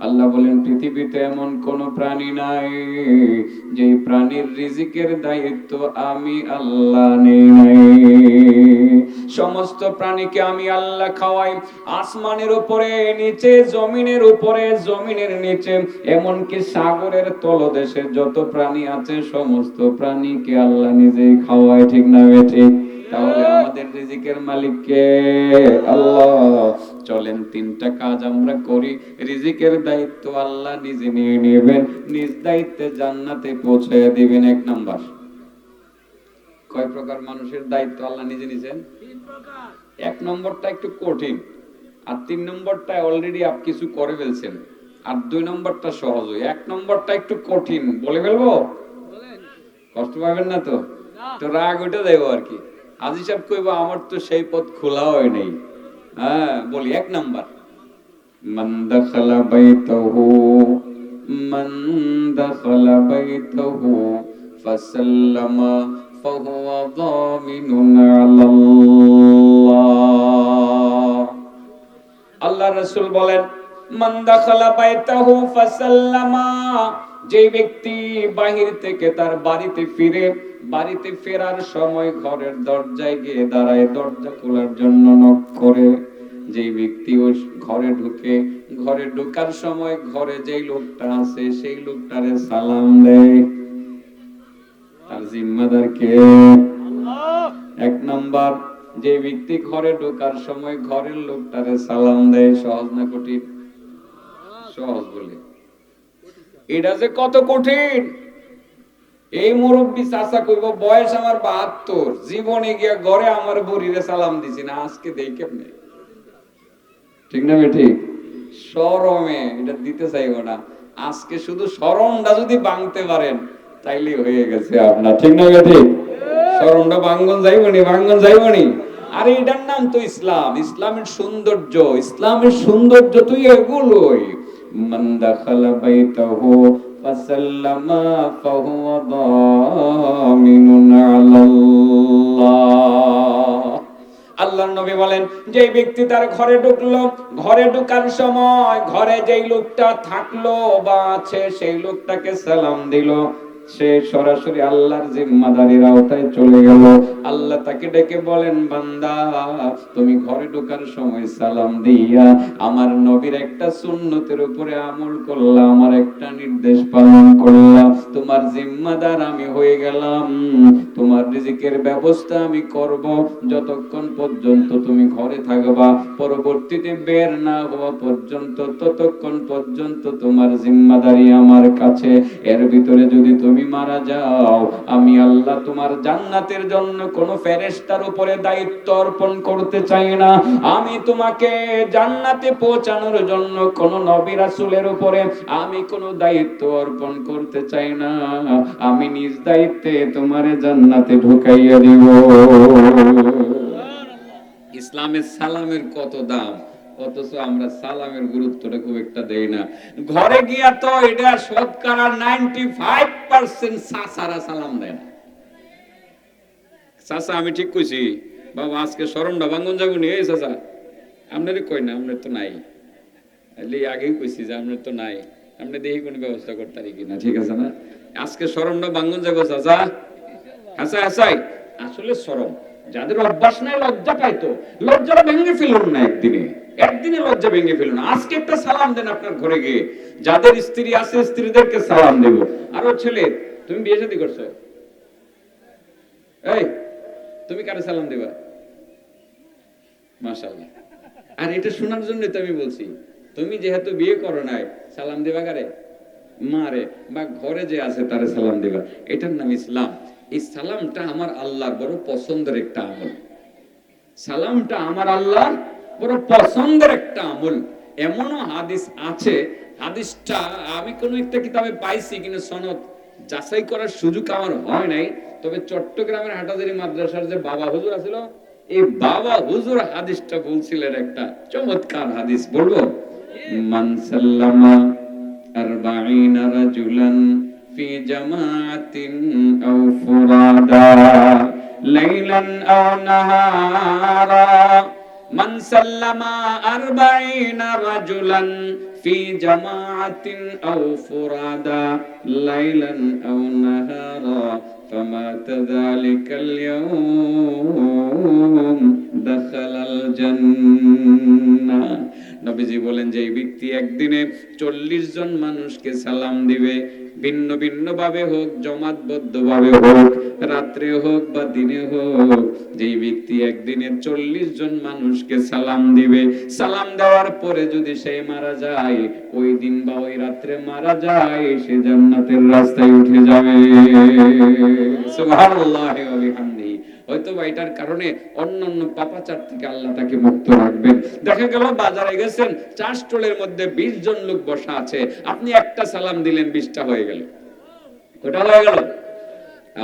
আল্লাহ বলেন, পৃথিবীতে এমন কোন প্রাণী নাই যে প্রাণীর রিজিকের দায়িত্ব আমি আল্লাহ সমস্ত প্রাণীকে আমি আল্লাহ খাওয়াই, আসমানের উপরে, নিচে, জমিনের উপরে, জমিনের নিচে, এমনকি সাগরের তলদেশে যত প্রাণী আছে, সমস্ত প্রাণীকে আল্লাহ নিজেই খাওয়ায়, ঠিক না ঠিক? তাহলে আমাদের রিজিকের মালিক কে আল্লাহ চলেন তিনটা কাজ আমরা করি। রিজিকের দায়িত্ব আল্লাহ নিজে নিয়ে নেবেন নিজ দায়িত্বে জান্নাতে পৌঁছে দিবেন এক নাম্বার। কয় প্রকার মানুষের দায়িত্ব আল্লাহ নিজে নিছেন? এক নম্বরটা একটু কঠিন আর তিন নম্বরটা অলরেডি আপ কিছু করে ফেলছেন আর দুই নম্বরটা সহজ এক নম্বরটা একটু কঠিন বলে ফেলব? কষ্ট পাবেন না তো? তো রাগ উঠে দেবো আর কি। হাজি সাহেব কইব, আমার তো সেই পথ খোলা হয় নাই। হ্যাঁ বলি, এক নাম্বার। মান দাখালা বাইতাহু, মান দাখালা বাইতাহু, ফাসাল্লামা ফাহুয়া দামিনুন আলাল্লাহ। আল্লাহ রসুল বলেন, মান দাখালা বাইতাহু, ফাসাল্লামা যে ব্যক্তি বাহির থেকে তার বাড়িতে ফিরে বাড়িতে ফেরার সময় ঘরের দরজায় গিয়ে দাঁড়ায় দরজা খোলার জন্য নক করে। যে ব্যক্তি ওই ঘরে ঢুকে ঘরে ঢোকার সময় ঘরে যেই লোকটা আছে সেই লোকটারে সালাম দেয়। তার জিম্মাদার কে? এক নাম্বার যে ব্যক্তি ঘরে ঢোকার সময় ঘরের লোকটারে সালাম দেয় সহজ না কঠিন? সহজ বলে। এটা যে কত কঠিন। এই মুরব্বী চাচা কইব, বয়স আমার বাহাত্তর, জীবনে গিয়া ঘরে আমার বরিরে সালাম দিছি না, আজকে দেই কেমনে? ঠিক না ঠিক? সরমে এটা দিতে চাইব না। আজকে শুধু শরমটা যদি ভাঙতে পারেন, তাইলে হয়ে গেছে আপনার। ঠিক না ঠিক? শরমটা ভাঙ্গন যাইবনি ভাঙ্গন যাইবনি আরে এটার নাম তো ইসলাম, ইসলামের সৌন্দর্য ইসলামের সৌন্দর্য তুই এগুলোই। মান بيته فسلم فهو ضامن على الله. আল্লাহর নবী বলেন যে ব্যক্তি তার ঘরে ঢুকলো, ঘরে ঢুকার সময় ঘরে যেই লোকটা থাকল বা আছে, সেই লোকটাকে সালাম দিল। সে সরাসরি আল্লাহর জিম্মাদারির আওতায় চলে গেল। আল্লাহ তাকে ডেকে বলেন, বান্দা, তুমি ঘরে ঢোকার সময় সালাম দিয়া আমার নবীর একটা সুন্নতের উপরে আমল করলা, আমার একটা নির্দেশ পালন করলা। তোমার জিম্মাদার আমি হয়ে গেলাম। তোমার রিজিকের ব্যবস্থা আমি করব। যতক্ষণ পর্যন্ত তুমি ঘরে থাকবা, পরবর্তীতে বের না হওয়া পর্যন্ত, ততক্ষণ পর্যন্ত তোমার জিম্মাদারি আমার কাছে। এর ভিতরে যদি তুমি মারা যাও, আমি আল্লাহ তোমার জান্নাতের জন্য কোন ফেরেশতার উপরে দায়িত্ব অর্পণ করতে চাই না। আমি তোমাকে জান্নাতে পৌঁছানোর জন্য কোন নবী রাসূলের উপরে আমি কোন দায়িত্ব অর্পণ করতে চাই না। আমি নিজ দায়িত্বে তোমার জান্নাতে ইসলামের সালামের কত দাম? অথচ আমরা সালামের গুরুত্বটা খুব একটা দেই না। ঘরে গিয়া তো এটা শতকরা নাইনটি ফাইভ পার্সেন্ট সাসারা সালাম দেয় না। আমি ঠিক কইছি, বাবা, আজকে স্মরণটা ভাঙ্গন যাব নি, এই আপনারই কই না, আপনার তো নাই। আগেই কইছি যে আপনার তো নাই। আপনি দেখি কোন ব্যবস্থা করতে পারি কিনা, ঠিক আছে না? আজকে স্মরণটা ভাঙ্গন যাব, চাচা। হাসাই হাসাই আসলে সরম। যাদের অভ্যাস নাই, লজ্জা পাইতো ভেঙে ফেলুন না একদিনে। একদিনে লজ্জা ভেঙে ফেলুন আজকে একটা সালাম দেন আপনার ঘরে গিয়ে। যাদের স্ত্রী আছে, স্ত্রীদেরকে সালাম দেব। আরও ছেলে, তুমি বিয়ে শাদী করছ? এই, তুমি কারে সালাম দেবা? মাশাআল্লাহ। আর এটা শোনার জন্য তো আমি বলছি, তুমি যেহেতু বিয়ে করো নাই, সালাম দেবা কারে? মারে বা ঘরে যে আছে, তারে সালাম দিবা। এটার নাম ইসলাম। এই সালামটা আমার আল্লাহর বড় পছন্দের একটা আমল। সালামটা আমার আল্লাহর বড় পছন্দের একটা আমল। এমনও হাদিস আছে, হাদিসটা আমি কোনো একটা কিতাবে পাইছি কিন্তু সনদ যাচাই করার সুযোগ আমার হয় নাই। তবে চট্টগ্রামের হাটাজারি মাদ্রাসার যে বাবা হুজুর আছিল, এই বাবা হুজুর হাদিসটা বলছিলেন একটা চমৎকার হাদিস। বলব মানসাল্লামা সাল্লামা আরবাঈনা রাজুলান في جماعة أو فرادا ليلا أو نهارا. من سلم أربعين رجلا في جماعة أو فرادا ليلا أو نهارا. فمات ذلك اليوم دخل الجنة. নবীজি বলেন যে এই ব্যক্তি একদিনে চল্লিশ জন মানুষকে সালাম দিবে। ভিন্ন ভিন্ন ভাবে হোক জমাতবদ্ধ ভাবে হোক, রাত্রে হোক বা দিনে হোক, যেই ব্যক্তি একদিনে চল্লিশ জন মানুষকে সালাম দিবে, সালাম দেওয়ার পরে যদি সে মারা যায়, ওই দিন বা ওই রাত্রে মারা যায়, সে জান্নাতের রাস্তায় উঠে যাবে। সুবহানাল্লাহি হয়তো বা এটার কারণে অন্যান্য পাপাচার থেকে আল্লাহ তাকে মুক্ত রাখবেন। দেখা গেল বাজারে গেছেন চা স্টলের মধ্যে বিশ জন লোক বসা আছে। আপনি একটা সালাম দিলেন, বিশটা হয়ে গেল। ওটা হয়ে গেল?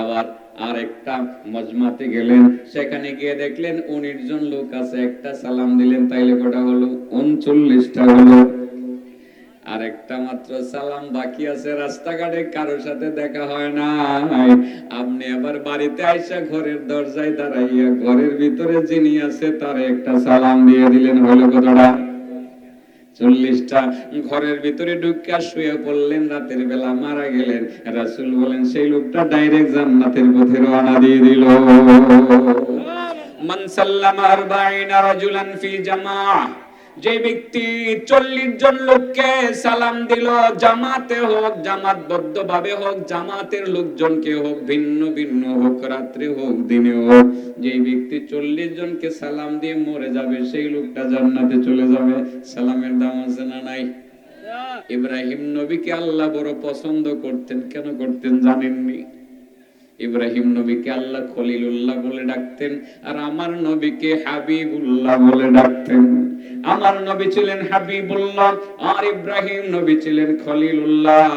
আবার আর একটা মজমাতে গেলেন, সেখানে গিয়ে দেখলেন উনিশ জন লোক আছে, একটা সালাম দিলেন, তাইলে কটা হলো? উনচল্লিশটা হলো। আর একটা মাত্র সালাম, বাকি আছে রাস্তাঘাটে কারোর সাথে দেখা হয় না। আপনি আবার বাড়িতে আইসা ঘরের দরজায় দাঁড়াইয়া, ঘরের ভিতরে যিনি আছে, তার একটা সালাম দিয়ে দিলেন। হলো কতটা চল্লিশটা। ঘরের ভিতরে ঢুকিয়া শুয়ে পড়লেন, রাতের বেলা মারা গেলেন। রাসূল বলেন, সেই লোকটা ডাইরেক্ট জান্নাতের পথে রওনা দিয়ে দিল। মান সাল্লামা আরবাঈনা রাজুলান ফি জামাআ যে ব্যক্তি চল্লিশ জন লোককে সালাম দিল, জামাতে হোক জামাতবদ্ধ ভাবে হোক, জামাতের লোকজনকে হোক, ভিন্ন ভিন্ন হোক, রাত্রে হোক, দিনে হোক, যে ব্যক্তি চল্লিশ জনকে সালাম দিয়ে মরে যাবে, সেই লোকটা জান্নাতে চলে যাবে। সালামের দাম আছে না নাই? ইব্রাহিম নবীকে আল্লাহ বড় পছন্দ করতেন, কেন করতেন জানেননি? ইব্রাহিম নবীকে আল্লাহ খলিলুল্লাহ বলে ডাকতেন, আর আমার নবীকে হাবিবুল্লাহ বলে ডাকতেন। আমার নবী ছিলেন হাবিবুল্লাহ, আর ইব্রাহিম নবী ছিলেন খলিলুল্লাহ।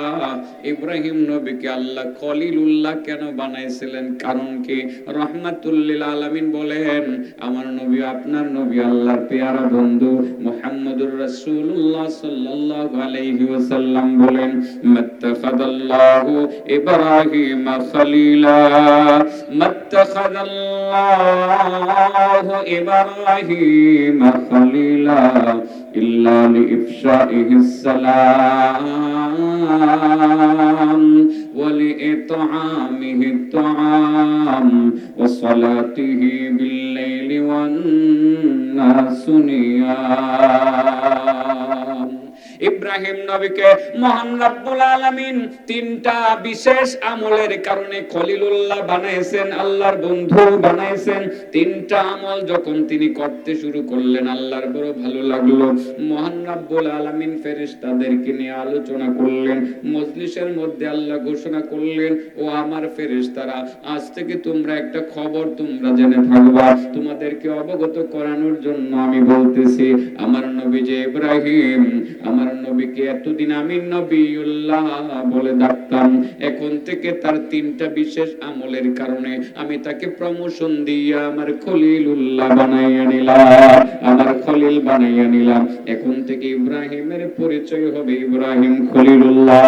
ইব্রাহিম নবীকে আল্লাহ খলিলুল্লাহ কেন বানাইছিলেন? কারণ কি? রহমাতুল্লিল আলামিন বলেন, আমার নবী, আপনার নবী আল্লাহর পেয়ারা বন্ধু মুহাম্মদুর রাসূলুল্লাহ সাল্লাল্লাহু আলাইহি ওয়াসাল্লাম বলেন, মাত্তাখাদাল্লাহু ইব্রাহিম খলিলা, মাত্তাখাদাল্লাহু ইব্রাহিম খলিলা। إلا لإفشائه السلام ولإطعامه الطعام وصلاته بالليل والناس نيام. ইব্রাহিম নবীকে মহান রব্বুল আলামিন তিনটা বিশেষ আমলের কারণে খলিলুল্লাহ বানাইছেন, আল্লাহর বন্ধু বানাইছেন। তিনটা আমল যখন তিনি করতে শুরু করলেন, আল্লাহর বড় ভালো লাগল। মহান রব্বুল আলামিন ফেরেশতাদেরকে নিয়ে আলোচনা করলেন, মজলিসের মধ্যে আল্লাহ ঘোষণা করলেন, ও আমার ফেরেশতারা, আজ থেকে তোমরা একটা খবর তোমরা জেনে থাকবা। তোমাদেরকে অবগত করানোর জন্য আমি বলতেছি, আমার নবী যে ইব্রাহিম আমার নবীকে এতদিন আমি নবীউল্লাহ বলে ডাকতাম। এখন থেকে তার তিনটা বিশেষ আমলের কারণে আমি তাকে প্রমোশন দিয়ে আমার খলিলুল্লাহ বানাইয়া নিলাম, আমার খলিল বানাইয়া নিলাম। এখন থেকে ইব্রাহিমের পরিচয় হবে ইব্রাহিম খলিলুল্লাহ।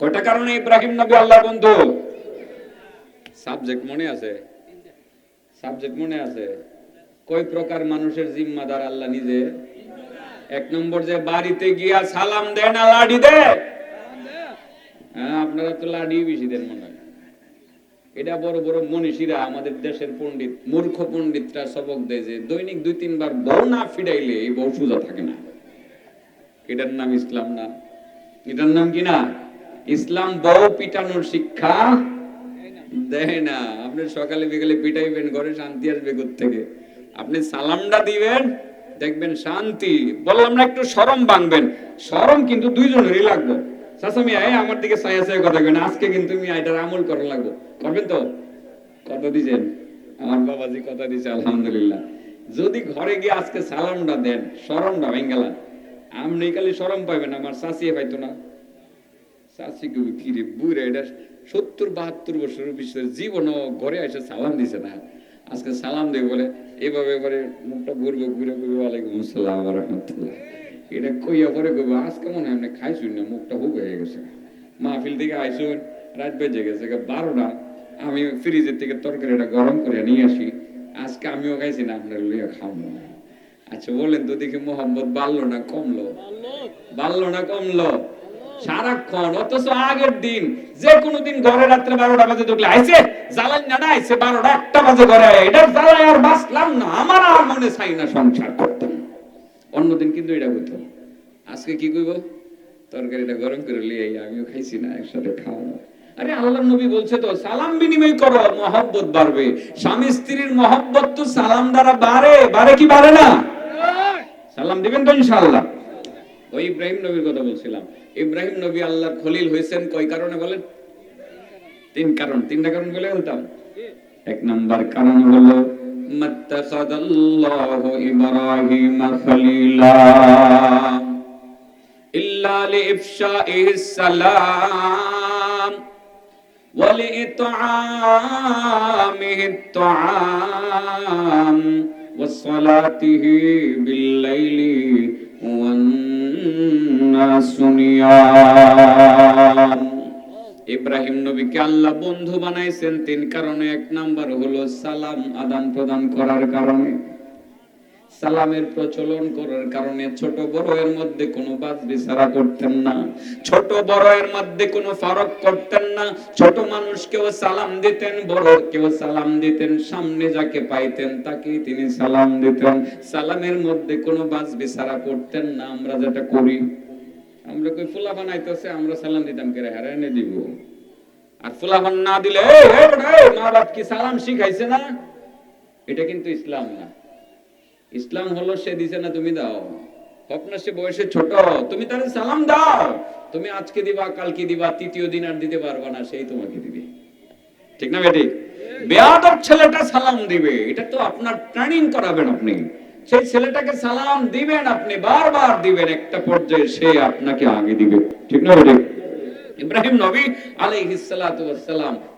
কয়টা কারণে ইব্রাহিম নবী আল্লাহ বন্ধু? সাবজেক্ট মনে আছে? সাবজেক্ট মনে আছে? কয় প্রকার মানুষের জিম্মাদার আল্লাহ নিজে? এক নম্বর যে বাড়িতে গিয়া সালাম দেয় না, লাডি দে হ্যাঁ আপনারা তো লাডি বেশি দেন মনে হয়। এটা বড় বড় মনীষীরা আমাদের দেশের পণ্ডিত, মূর্খ পণ্ডিতরা সবক দেয় যে দৈনিক দুই তিনবার বউ না ফিরাইলে এই বউ সোজা থাকে না। এটার নাম ইসলাম না। এটার নাম কি না? ইসলাম বউ পিটানোর শিক্ষা দেয় না। আপনি সকালে বিকালে পিটাইবেন, ঘরে শান্তি আসবে থেকে আপনি সালামটা দিবেন দেখবেন শান্তি। বললাম না, একটু সরম ভাঙবেন সরম কিন্তু দুইজনেরই লাগবে। এই আমার দিকে কথা কেন আজকে কিন্তু আমি এটার আমল করা লাগবো। করবেন তো? দিছেন? আমার বাবাজি কথা দিছে, আলহামদুলিল্লাহ। যদি ঘরে গিয়ে আজকে সালামটা দেন, সরমটা আপনি খালি সরম পাইবেন, আমার চাচিয়ে পাইতো না। বুড়ে, এটা সত্তর বাহাত্তর বছরের পিছনে জীবনও ঘরে এসে সালাম দিছে না। আজকে সালাম দেবে বলে এভাবে করে মুখটা ঘুরবে, ঘুরে ঘুরে ওয়ালাইকুম আসসালাম রহমতুল্লাহ। এটা কইয়া পরে কইব? আজকে মনে হয় খাইছুন না, মুখটা হুক হয়ে গেছে। মাহফিল থেকে আইসুন, রাত বেজে গেছে বারোটা। আমি ফ্রিজের থেকে তরকারিটা গরম করে নিয়ে আসি। আজকে আমিও খাইছি না, আপনার লিয়ে খাব আচ্ছা বলেন তো দেখি মোহাম্মদ বাড়লো না কমলো? বাড়লো না কমলো? সারাক্ষণ অথচ আগের দিন যে কোনো দিন ঘরে রাত্রে বারোটা বাজে ঢুকলে আইছে জ্বালাই না আইছে বারোটা একটা বাজে ঘরে এটা জ্বালাই আর বাঁচলাম না আমার আর মনে চাই না সংসার করতাম অন্যদিন কিন্তু এটা হইতো। আজকে কি কইব? তরকারিটা গরম করে লিয়ে আমিও খাইছি না একসাথে খাওয়া। আরে আল্লাহ নবী বলছে তো সালাম বিনিময় করো মহব্বত বাড়বে। স্বামী স্ত্রীর মহব্বত তো সালাম দ্বারা বাড়ে বাড়ে কি বাড়ে না? সালাম দিবেন তো ইনশাআল্লাহ। ওই ইব্রাহিম নবীর কথা বলছিলাম। ইব্রাহিম নবী আল্লাহর খলিল হয়েছেন কয় কারণে বলেন? তিন কারণ। তিনটা কারণ বলে বলতাম। এক নাম্বার কারণ হলো, মাত্তাখাদাল্লাহু খলিলা ইল্লা সালাম ওয়া ওয়া বিল লাইলি والناس نيام ইব্রাহিম নবীকে আল্লাহ বন্ধু বানাইছেন তিন কারণে এক নাম্বার হলো সালাম আদান প্রদান করার কারণে সালামের প্রচলন করার কারণে ছোট বড় এর মধ্যে কোনো বাদ বিচারা করতেন না। ছোট বড় এর মধ্যে কোনো ফারক করতেন না। ছোট মানুষকেও সালাম দিতেন, বড় কেউ সালাম দিতেন, সামনে যাকে পাইতেন তাকেই তিনি সালাম দিতেন। সালামের মধ্যে কোনো বাস বিচারা করতেন না, আমরা যেটা করি। আমরা কই, ফুলা বানাইতেছে, আমরা সালাম দিতাম কে হারাই এনে দিব। আর ফুলাবান না দিলে মা বাপ কি সালাম শিখাইছে না? এটা কিন্তু ইসলাম না। ইসলাম হলো সে দিছে না তুমি দাও। হোক না সে বয়সে ছোট, তুমি তার সালাম দাও। তুমি আজকে দিবা, কালকে দিবা, তৃতীয় দিন আর দিতে পারবা না, সেই তোমাকে দিবে। ঠিক না বেটি? বেয়াদব ছেলেটা সালাম দিবে, এটা তো আপনার ট্রেনিং করাবেন আপনি। সেই ছেলেটাকে সালাম দিবেন আপনি, বারবার দিবেন, একটা পর্যায়ে সে আপনাকে আগে দিবে। ঠিক না বেটি? ইব্রাহিম নবী আলাইহিস সালাতু ওয়াস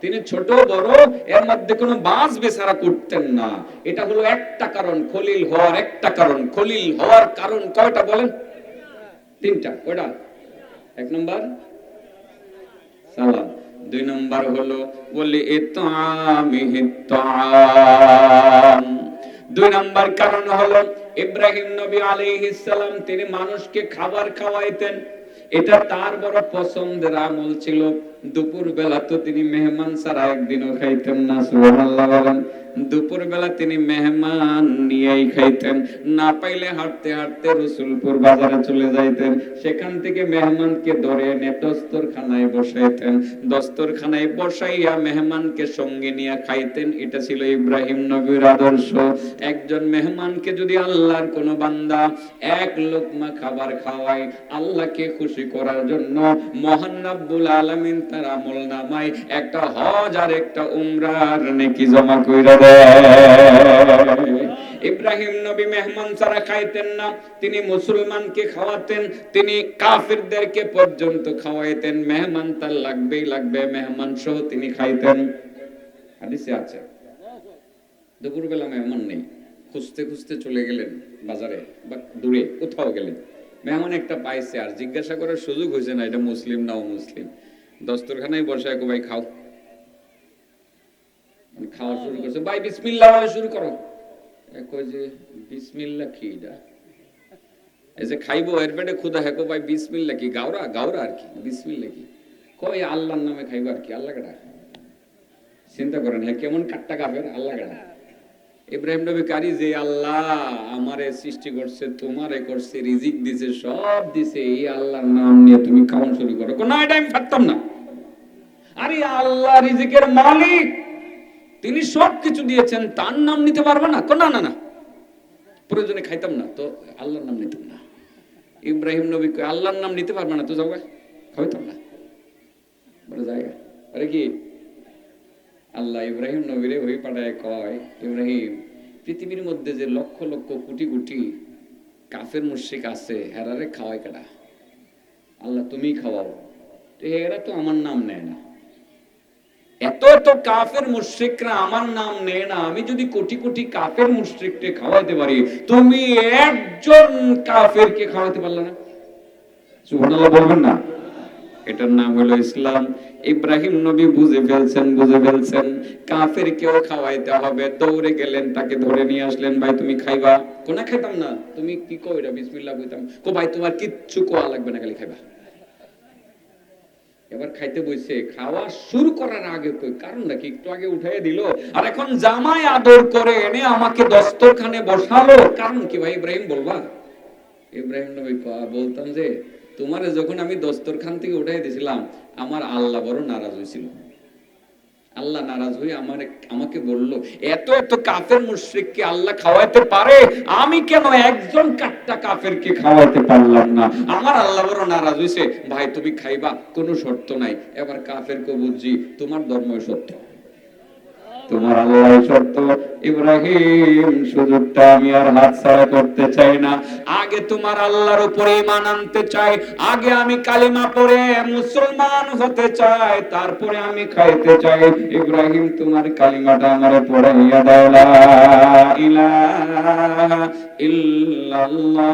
তিনি ছোট, বড়, এর মধ্যে কোনো বাস বেচারা করতেন না। এটা হলো একটা কারণ, খলিল হওয়ার একটা কারণ। খলিল হওয়ার কারণ কয়টা বলেন? তিনটা। কয়টা? এক নম্বর? সালাম। দুই নম্বর হলো, বলি দুই নম্বর কারণ হলো, ইব্রাহিম নবী আলাইহিস সালাম, তিনি মানুষকে খাবার খাওয়াইতেন। এটা তার বড় পছন্দের আমল ছিল। দুপুর বেলা তো তিনি মেহমান ছাড়া একদিনও খাইতেন না বলেন। দুপুর বেলা তিনি মেহমান নিয়েই খাইতেন। না পাইলে হাঁটতে হাঁটতে রসুলপুর বাজারে চলে যাইতেন। সেখান থেকে মেহমানকে ধরে এনে দস্তরখানায় বসাইতেন। দস্তরখানায় বসাইয়া মেহমানকে সঙ্গে নিয়ে খাইতেন। এটা ছিল ইব্রাহিম নবীর আদর্শ। একজন মেহমানকে যদি আল্লাহর কোন বান্দা এক লোকমা খাবার খাওয়ায়, আল্লাহকে খুশি করার জন্য মহান রাব্বুল আলামিন তার আমল নামায় একটা হজ আর একটা উমরার নেকি জমা কইরা ইব্রাহিম নবী মেহমান ছাড়া খাইতেন না, তিনি মুসলমানকে খাওয়াতেন, তিনি কাফিরদেরকে পর্যন্ত খাওয়াইতেন। মেহমান তার লাগবেই লাগবে, মেহমান সহ তিনি খাইতেন। হাদিসে আছে, দুপুরবেলা মেহমান নেই, খুঁজতে খুঁজতে চলে গেলেন বাজারে, বা দূরে, কোথাও গেলেন। মেহমান একটা পাইছে আর জিজ্ঞাসা করার সুযোগ হয়েছে না, এটা মুসলিম না মুসলিম দস্তরখানায় বসে এক ভাই, খাও। খাওয়া শুরু করছে। ভাই, বিসমিল্লাহ বলে শুরু করো। যে, বিসমিল্লাহ কি এটা? এই যে খাইবো, এর পেটে হেকো, ভাই, বিসমিল্লাহ কি? গাওরা? গাওরা আর কি? বিসমিল্লাহ কি? কই আল্লাহর নামে খাইবো আর কি? আল্লাহ কেডা চিন্তা করেন হ্যাঁ কেমন কাট্টা কাফের? আল্লাহ কেডা ইব্রাহিম নবী কারি যে, আল্লাহ, আমারে সৃষ্টি করছে, তোমারে করছে, রিজিক দিছে, সব দিছে, এই আল্লাহর নাম নিয়ে তুমি খাওয়ান শুরু করো। না, এটা আমি পারতাম না। আরে, আল্লাহ রিজিকের মালিক। তিনি সব কিছু দিয়েছেন তার নাম নিতে পারবে না? কো না না না। প্রয়োজনে খাইতাম না তো আল্লাহর নাম নিতাম না। ইব্রাহিম নবী আল্লাহর নাম নিতে পারবে না তো গা, খাইতাম না। বড় জায়গা। আরে কি? আল্লাহ ইব্রাহিম নবীরে ওই পাড়ায় কয় ইব্রাহিম পৃথিবীর মধ্যে যে লক্ষ লক্ষ কোটি কোটি কাফের মুশরিক আছে হেরারে খাওয়াই কাটা আল্লাহ তুমি খাওয়াও। তো এরা তো আমার নাম নেয় না। এত এত কাফের মুশরিকরা আমার নাম নেয় না, আমি যদি কোটি কোটি কাফের মুশরিককে খাওয়াতে পারি, তুমি একজন কাফেরকে খাওয়াতে পারলে না। সুবহানাল্লাহ বলবেন না। এটার নাম হলো ইসলাম। ইব্রাহিম নবী বুঝে ফেলছেন বুঝে ফেলছেন। কাফের কেউ খাওয়াইতে হবে। দৌড়ে গেলেন, তাকে ধরে নিয়ে আসলেন, ভাই, তুমি খাইবা? কোনা খাইতাম না? তুমি কি কো এটা? বিসমিল্লাহ কইতাম। কো ভাই, তোমার কিচ্ছু কোয়া লাগবে না, খালি খাইবা। এবার খাইতে বসে খাওয়া শুরু করার আগে তো কারণ নাকি একটু আগে উঠাই দিল। আর এখন জামাই আদর করে এনে আমাকে দস্তরখানে বসালো। কারণ কি ভাই ইব্রাহিম বলবা? ইব্রাহিম নবী বলতাম যে, তোমারে যখন আমি দস্তরখান থেকে উঠাই দিয়েছিলাম আমার আল্লাহ বড় নারাজ হয়েছিল আল্লাহ নারাজ হয়ে আমার, আমাকে বলল, এত এত কাফের মুশ্রিককে আল্লাহ খাওয়াইতে পারে? আমি কেন একজন কাট্টা কাফেরকে খাওয়াইতে পারলাম না? আমার আল্লাহ বড় নারাজ হয়েছে ভাই, তুমি খাইবা, কোনো শর্ত নাই। এবার কাফেরকে বুঝছি তোমার ধর্মই সত্য। তোমার আল্লাহ শর্ত ইব্রাহিম, সুযোগটা আমি আর হাত ছাড়া করতে চাই না। আগে তোমার আল্লাহর উপরে ইমান আনতে চাই, আগে আমি কালিমা পড়ে মুসলমান হতে চাই, তারপরে আমি খাইতে চাই। ইব্রাহিম, তোমার কালিমাটা আমারে পড়াইয়া দাও, লা ইলাহা ইল্লাল্লাহু।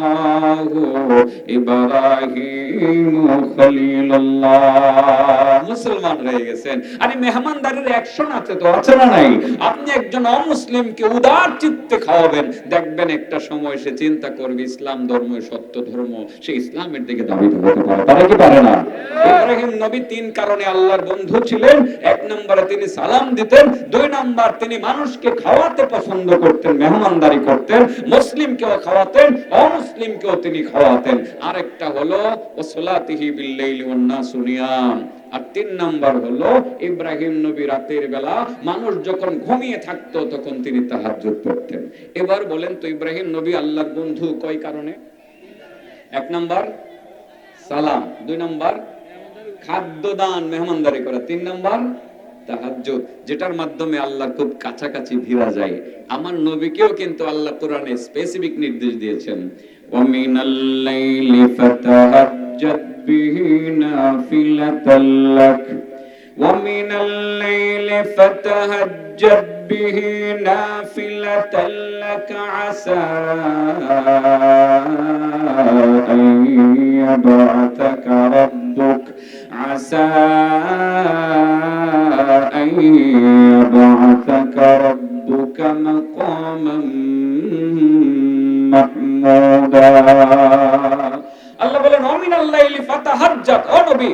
ইব্রাহিম খলিলুল্লাহ। মুসলমান হয়ে গেছেন। আরে মেহমানদারের অ্যাকশন আছে তো, আছে না নাই? আপনি একজন অমুসলিমকে উদার চিত্তে খাওয়াবেন। দেখবেন একটা সময় সে চিন্তা করবে, ইসলাম ধর্ম, সত্য ধর্ম, সে ইসলামের দিকে দাবিত হতে পারে। পারে কি পারে না? ইব্রাহিম নবী তিন কারণে আল্লাহর বন্ধু ছিলেন। এক নম্বরে তিনি সালাম দিতেন, দুই নম্বর তিনি মানুষকে খাওয়াতে পছন্দ করতেন, মেহমানদারি করতেন, মুসলিমকেও খাওয়াতেন, অমুসলিমকেও তিনি খাওয়াতেন। আরেকটা হলো আর তিন নাম্বার হলো, ইব্রাহিম নবী রাতের বেলা মানুষ যখন ঘুমিয়ে থাকতো, তখন তিনি তাহাজ্জুদ পড়তেন। এবার বলেন তো, ইব্রাহিম নবী আল্লাহর বন্ধু কয় কারণে? এক নাম্বার, সালাম। দুই নাম্বার খাদ্য দান মেহমানদারি করা। তিন নাম্বার যেটার মাধ্যমে আল্লাহ খুব কাছাকাছি ভিড়া যায়। আমার নবীকেও কিন্তু আল্লাহ কোরআনে স্পেসিফিক নির্দেশ দিয়েছেন। ওয়ামিনাল লাইলি ফাতাহাজ্জাদ। به نافلة لك. ومن الليل فتهجد به نافلة لك عسى أن يبعثك ربك. عسى أن يبعثك ربك مقاما محمودا. আল্লাহ বলেন অমিন আল্লাইলি ফাতাহাজ্জাত। ও নবী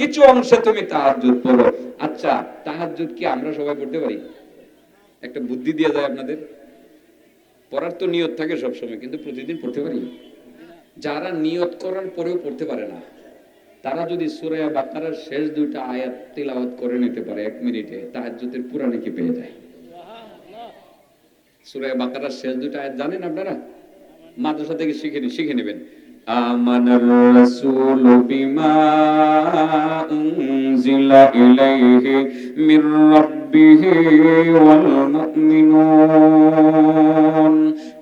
কিছু অংশে তুমি তাহাজ্জুদ পড়ো। আচ্ছা তাহাজ্জুদ কি আমরা সবাই পড়তে পারি? একটা বুদ্ধি দিয়ে যায় আপনাদের? পড়ার তো নিয়ত থাকে সব সময় কিন্তু প্রতিদিন পড়তে পারি? যারা নিয়ত করার পরেও পড়তে পারে না, তারা যদি সূরা বাকারার শেষ দুইটা আয়াত তিলাওয়াত করে নিতে পারে এক মিনিটে, তাহাজ্জুদের পুরা নাকি পেয়ে যায়? সূরা বাকারার শেষ দুইটা আয়াত জানেন আপনারা? মাদ্রাসা থেকে শিখে শিখে নেবেন। آمن الرسول بما أنزل إليه من ربه والمؤمنون.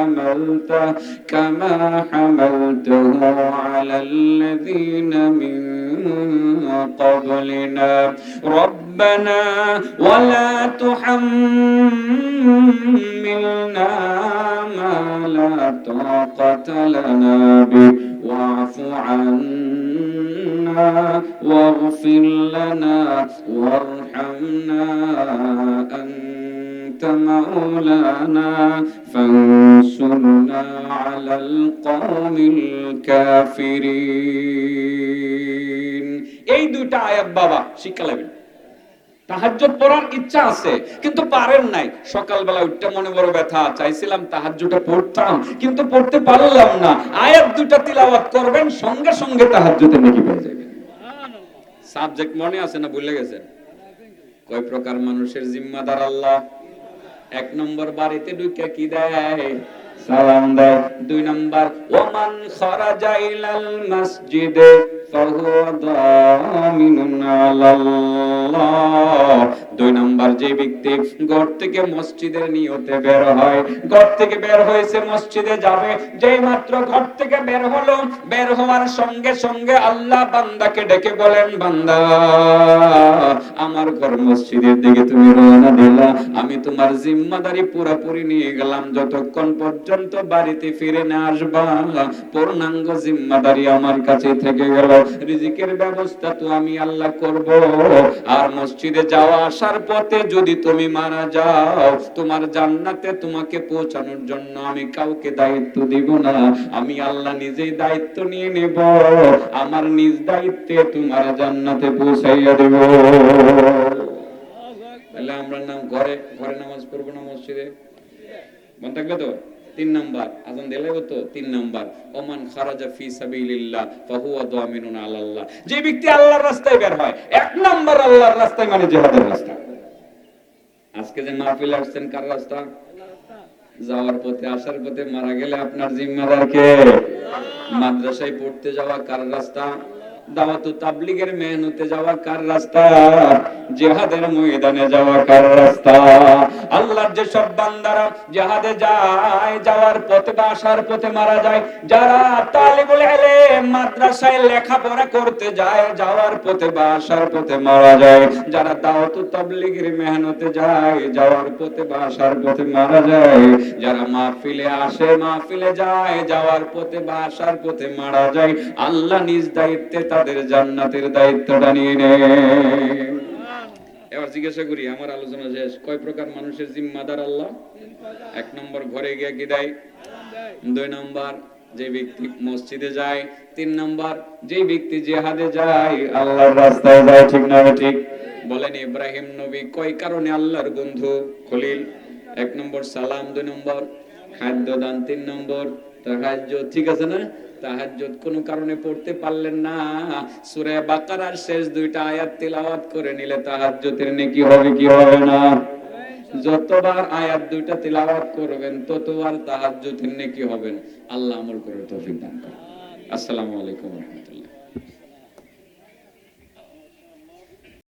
حملته كما حملته على الذين من قبلنا. ربنا ولا تحملنا ما لا طاقة لنا به. واعف عنا واغفر لنا وارحمنا أنت مولانا فانصرنا على القوم الكافرين এই দুইটা আয়াত বাবা শিক্ষা লাগবে তাহাজ্জুদ পড়ার ইচ্ছা আছে কিন্তু পারেন নাই সকালবেলা উঠতে মনে বড় ব্যথা চাইছিলাম তাহাজ্জুদটা পড়তাম কিন্তু পড়তে পারলাম না আয়াত দুটা তিলাওয়াত করবেন সঙ্গে সঙ্গে তাহাজ্জুদে নাকি পেয়ে যাবেন সাবজেক্ট মনে আছে না ভুলে গেছেন কয় প্রকার মানুষের জিম্মাদার আল্লাহ এক নম্বর বাড়িতে ঢুকে কি দেয়? সালাম দেয় দুই ওমান খরাজা ইলাল মসজিদে দুই নম্বর, যে ব্যক্তি ঘর থেকে মসজিদের নিয়তে বের হয়, ঘর থেকে বের হয়েছে, মসজিদে যাবে মাত্র ঘর থেকে বের হলো, বের হওয়ার সঙ্গে সঙ্গে আল্লাহ বান্দাকে ডেকে বলেন, বান্দা, আমার ঘর মসজিদের দিকে তুমি রওনা দিলা। আমি তোমার জিম্মাদারি পুরোপুরি নিয়ে গেলাম। যতক্ষণ পর্যন্ত বাড়িতে ফিরে না আসবা। পূর্ণাঙ্গ জিম্মাদারি আমার কাছে থেকে গেল। রিজিকের ব্যবস্থা তো আমি আল্লাহ করব। আর মসজিদে যাওয়া আসার পথে যদি তুমি মারা যাও, তোমার জান্নাতে তোমাকে পৌঁছানোর জন্য আমি কাউকে দায়িত্ব দিব না। আমি আল্লাহ নিজেই দায়িত্ব নিয়ে নেব। আমার নিজ দায়িত্বে তোমার জান্নাতে পৌঁছাইয়া দেব। তাহলে আমরা নাম ঘরে ঘরে নামাজ পড়ব না মসজিদে? মন থাকবে তো? তিন নাম্বার, আজান দিলে তো তিন নাম্বার, ওমান খারাজা ফি সাবিলিল্লাহ, ফাহুয়া দামিনুন আলাল্লাহ। যে ব্যক্তি আল্লাহর রাস্তায় বের হয়, এক নাম্বার আল্লাহর রাস্তায় মানে জিহাদের রাস্তা। আজকে যে মাহফিল আসছেন, কার রাস্তা? যাওয়ার পথে, আসার পথে মারা গেলে আপনার জিম্মাদার কে? মাদ্রাসায় পড়তে যাওয়া কার রাস্তা? দাওয়াত মেহনতে যাওয়া কার রাস্তা? জিহাদের ময়দানে যাওয়া কার রাস্তা? আল্লাহর যে বান্দারা জিহাদে যায়, যাওয়ার পথে বা আসার পথে মারা যায়। যারা তালিবুল ইলম মাদ্রাসায় লেখাপড়া করতে যায়, যাওয়ার পথে বা আসার পথে মারা যায়। যারা দাওয়াত তাবলিগের মেহনতে যায়, যাওয়ার পথে বা আসার পথে মারা যায়। যারা মাহফিলে আসে, মাহফিলে যায়, যাওয়ার পথে বা আসার পথে মারা যায়। আল্লাহ নিজ দায়িত্বে তাদের জান্নাতের দায়িত্বটা নিয়ে নেয় এবার জিজ্ঞাসা করি, আমার আলোচনা শেষ। কয় প্রকার মানুষের জিম্মাদার আল্লাহ? এক নম্বর, ঘরে গিয়ে কি দেয়? দুই নম্বর, যে ব্যক্তি মসজিদে যায়। তিন নম্বর, যে ব্যক্তি জেহাদে যায়, আল্লাহর রাস্তায় যায়, ঠিক না ঠিক বলেন, ইব্রাহিম নবী কয় কারণে আল্লাহর বন্ধু? খলিল, এক নম্বর, সালাম। দুই নম্বর খাদ্য দান তিন নম্বর ঠিক আছে না? তাহাজ্জুদ কারণে পড়তে পারলেন না। বাকারার শেষ দুইটা আয়াত তেলাওয়াত করে নিলে তাহাজ্জুদের নেকি হবে কি হবে না? যতবার আয়াত দুইটা তেলাওয়াত করবেন, ততবার তাহাজ্জুদের নেকি হবেন আল্লাহ আমল দান আসসালামু আলাইকুম